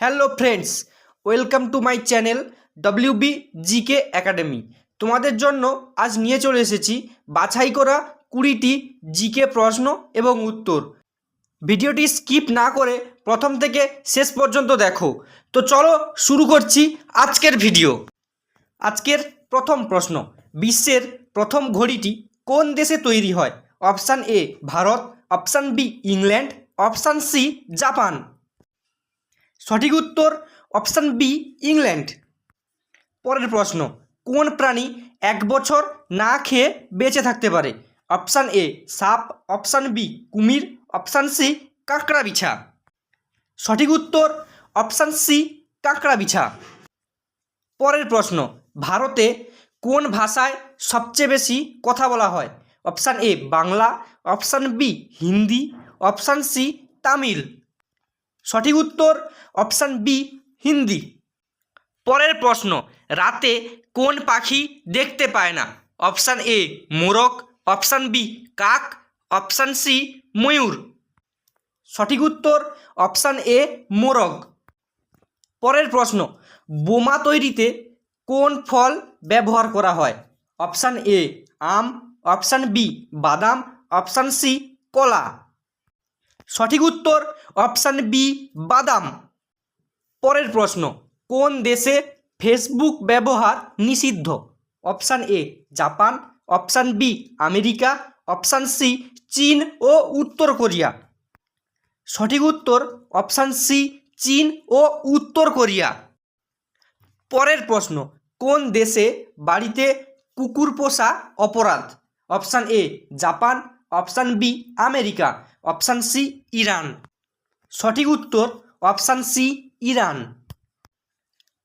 Hello friends welcome to my channel WB GK academy তোমাদের জন্য আজ নিয়ে চলে এসেছি বাছাই করা কুড়িটি জিকে প্রশ্ন এবং উত্তর। ভিডিওটি স্কিপ না করে প্রথম থেকে শেষ পর্যন্ত দেখো। তো চলো শুরু করছি আজকের ভিডিও। আজকের প্রথম প্রশ্ন, বিশ্বের প্রথম ঘড়িটি কোন দেশে তৈরি হয়? Option A, Bharat, option B, England, option C, Japan. সঠিক উত্তর অপশান বি, ইংল্যান্ড। পরের প্রশ্ন, কোন প্রাণী এক বছর না খেয়ে বেঁচে থাকতে পারে? অপশান এ, সাপ। অপশান বি, কুমির। অপশান সি, কাঁকড়া বিছা। সঠিক উত্তর, অপশান সি, কাঁকড়া বিছা। পরের প্রশ্ন, ভারতে কোন ভাষায় সবচেয়ে বেশি কথা বলা হয়? Option A, Bangla. Option B, Hindi. Option C, Tamil. সঠিক উত্তর অপশান বি, হিন্দি। পরের প্রশ্ন, রাতে কোন পাখি দেখতে পায় না? অপশান এ, মোরগ, অপশান বি, কাক, অপশান সি, ময়ূর। সঠিক উত্তর অপশান এ, মোরগ। পরের প্রশ্ন, বোমা তৈরিতে কোন ফল ব্যবহার করা হয়? অপশান এ, আম, অপশান বি, বাদাম, অপশান সি, কলা। সঠিক উত্তর অপশান বি বাদাম। পরের প্রশ্ন, কোন দেশে ফেসবুক ব্যবহার নিষিদ্ধ? Option A Japan. Option B America. Option C চীন ও উত্তর কোরিয়া। সঠিক উত্তর অপশান সি চীন ও উত্তর কোরিয়া। পরের প্রশ্ন, কোন দেশে বাড়িতে কুকুর পোষা অপরাধ? Option A Japan. Option B, America. Option C, Iran. সঠিক উত্তর, অপশান সি, ইরান।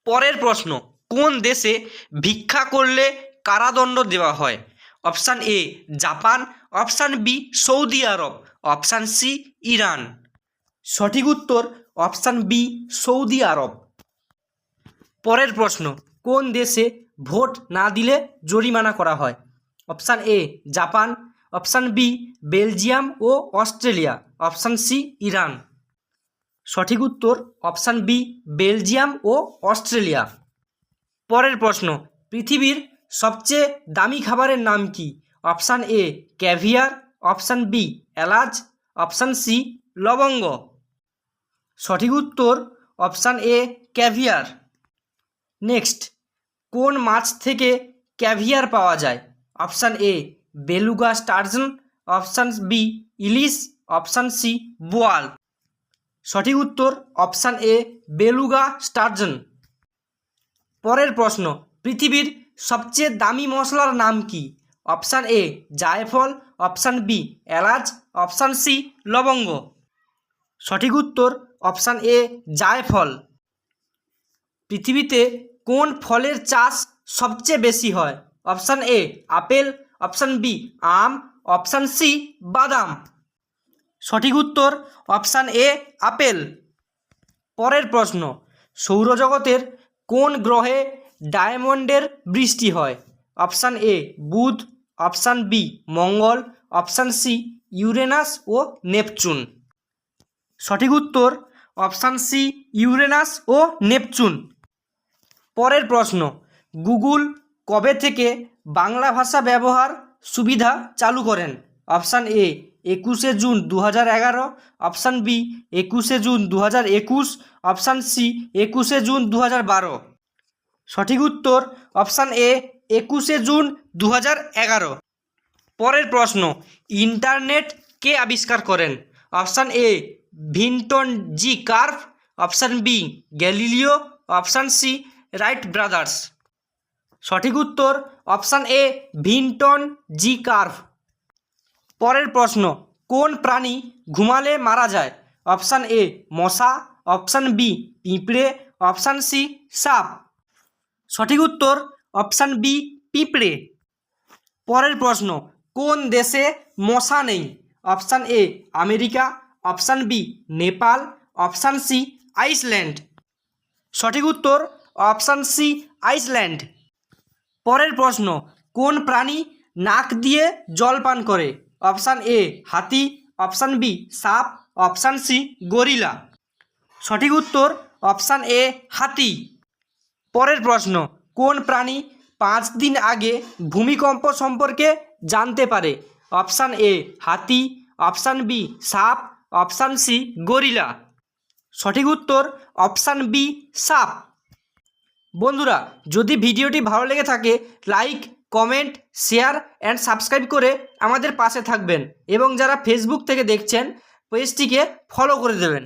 পরের প্রশ্ন, কোন দেশে ভিক্ষা করলে কারাদণ্ড দেওয়া হয়? Option A, Japan. Option B, Saudi Arab. Option C, Iran. সঠিক উত্তর, অপশান বি, সৌদি আরব। পরের প্রশ্ন, কোন দেশে ভোট না দিলে জরিমানা করা হয়? Option A, Japan. Option B, Belgium O Australia. Option C, Iran. সঠিক উত্তর অপশান বি, বেলজিয়াম ও অস্ট্রেলিয়া। পরের প্রশ্ন, পৃথিবীর সবচেয়ে দামি খাবারের নাম কি? Option A, caviar. Option B, এলাচ। অপশান সি, লবঙ্গ। সঠিক উত্তর অপশান এ, ক্যাভিয়ার। নেক্সট, কোন মাছ থেকে ক্যাভিয়ার পাওয়া যায়? Option A beluga sturgeon, option B, ilish, option C, বোয়াল। সঠিক উত্তর, অপশান এ, বেলুগা স্টারজন। পরের প্রশ্ন, পৃথিবীর সবচেয়ে দামি মশলার নাম কি? অপশান এ, জায়ফল, অপশান বি, এলাচ, অপশান সি, লবঙ্গ। সঠিক উত্তর, অপশান এ, জায়ফল। পৃথিবীতে কোন ফলের চাষ সবচেয়ে বেশি হয়? Option A, apple option B, um. Option C, বাদাম। সঠিক উত্তর অপশান এ, আপেল। পরের প্রশ্ন, সৌরজগতের কোন গ্রহে ডায়মন্ডের বৃষ্টি হয়? অপশান এ, বুধ। অপশান বি, মঙ্গল। অপশান সি, ইউরেনাস ও নেপচুন। সঠিক উত্তর অপশান সি, ইউরেনাস ও নেপচুন। পরের প্রশ্ন, গুগল কবে থেকে বাংলা ভাষা ব্যবহার সুবিধা চালু করেন। অপশান এ, একুশে জুন দু হাজার এগারো। অপশান বি, একুশে জুন দু হাজার একুশ। অপশান সি, একুশে জুন দু হাজার বারো। সঠিক উত্তর অপশান এ, একুশে জুন দু হাজার এগারো। পরের প্রশ্ন, ইন্টারনেট কে আবিষ্কার করেন? Option A, Vinton G curve option B, Galileo. Option C, Wright brothers. সঠিক উত্তর option A Vinton G curve. পরের প্রশ্ন, কোন প্রাণী ঘুমালে মারা যায়? অপশান এ মশা, অপশান বি পিঁপড়ে, অপশান সি সাপ। সঠিক উত্তর অপশান বি পিঁপড়ে। পরের প্রশ্ন, কোন দেশে মশা নেই? Option A America, option B Nepal, option C Iceland. সঠিক উত্তর অপশান সি আইসল্যান্ড। পরের প্রশ্ন, কোন প্রাণী নাক দিয়ে জল পান করে? অপশান এ, হাতি, অপশান বি, সাপ, অপশান সি, গরিলা। সঠিক উত্তর, অপশান এ, হাতি। পরের প্রশ্ন, কোন প্রাণী পাঁচ দিন আগে ভূমিকম্প সম্পর্কে জানতে পারে? অপশান এ, হাতি, অপশান বি, সাপ, অপশান সি, গরিলা। সঠিক উত্তর, অপশান বি, সাপ। বন্ধুরা, যদি ভিডিওটি ভালো লেগে থাকে like comment share and subscribe করে আমাদের পাশে থাকবেন এবং যারা ফেসবুক থেকে দেখছেন পেজটিকে ফলো করে দেবেন।